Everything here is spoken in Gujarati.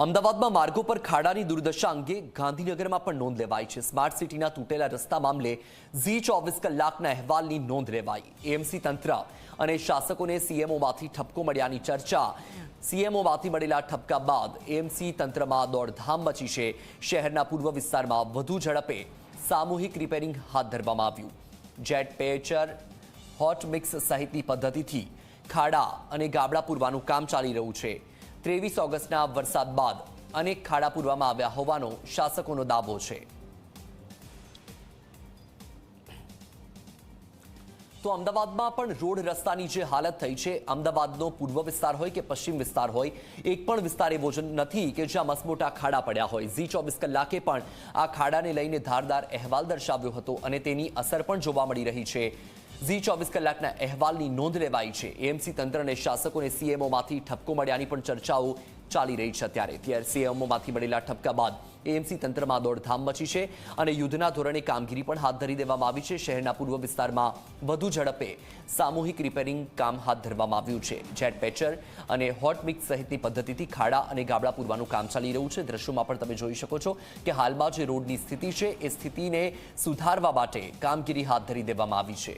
અમદાવાદમાં માર્ગો પર ખાડાની દુર્દશા અંગે ગાંધીનગરમાં પણ નોંધ લેવાઈ છે. સ્માર્ટ સિટીના તૂટેલા રસ્તા મામલે ઝી ચોવીસ કલાકના અહેવાલની નોંધ લેવાઈ. એએમસી તંત્ર અને શાસકોને સીએમઓમાંથી ઠપકો મળ્યાની ચર્ચા. સીએમઓમાંથી મળેલા ઠપકા બાદ એએમસી તંત્રમાં દોડધામ મચી છે. શહેરના પૂર્વ વિસ્તારમાં વધુ ઝડપે સામૂહિક રિપેરિંગ હાથ ધરવામાં આવ્યું. જેટ પેચર, હોટ મિક્સ સહિતની પદ્ધતિથી ખાડા અને ગાબડા પૂરવાનું કામ ચાલી રહ્યું છે. ત્રેવીસ ઓગસ્ટના વરસાદ બાદ અનેક ખાડા પૂરવામાં આવ્યા હોવાનો શાસકોનો દાવો છે. તો અમદાવાદમાં પણ રોડ રસ્તાની જે હાલત થઈ છે, અમદાવાદનો પૂર્વ વિસ્તાર હોય કે પશ્ચિમ વિસ્તાર હોય, એક પણ વિસ્તાર એવો નથી કે જ્યાં મસમોટા ખાડા પડ્યા હોય. ઝી ચોવીસ કલાકે પણ આ ખાડાને લઈને ધારદાર અહેવાલ દર્શાવ્યો હતો અને તેની અસર પણ જોવા મળી રહી છે. ઝી ચોવીસ કલાકના અહેવાલની નોંધ લેવાઈ છે. એએમસી તંત્ર અને શાસકોને સીએમઓમાંથી ઠપકો મળ્યાની પણ ચર્ચાઓ ચાલી રહી છે અત્યારે. ત્યારે સીએમઓમાંથી મળેલા ઠપકા બાદ એએમસી તંત્રમાં દોડધામ મચી છે અને યુદ્ધના ધોરણે કામગીરી પણ હાથ ધરી દેવામાં આવી છે. શહેરના પૂર્વ વિસ્તારમાં વધુ ઝડપે સામૂહિક રિપેરિંગ કામ હાથ ધરવામાં આવ્યું છે. જેટ પેચર અને હોટ મિક્સ સહિતની પદ્ધતિથી ખાડા અને ગાબડા પૂરવાનું કામ ચાલી રહ્યું છે. દ્રશ્યોમાં પણ તમે જોઈ શકો છો કે હાલમાં જે રોડની સ્થિતિ છે, એ સ્થિતિને સુધારવા માટે કામગીરી હાથ ધરી દેવામાં આવી છે.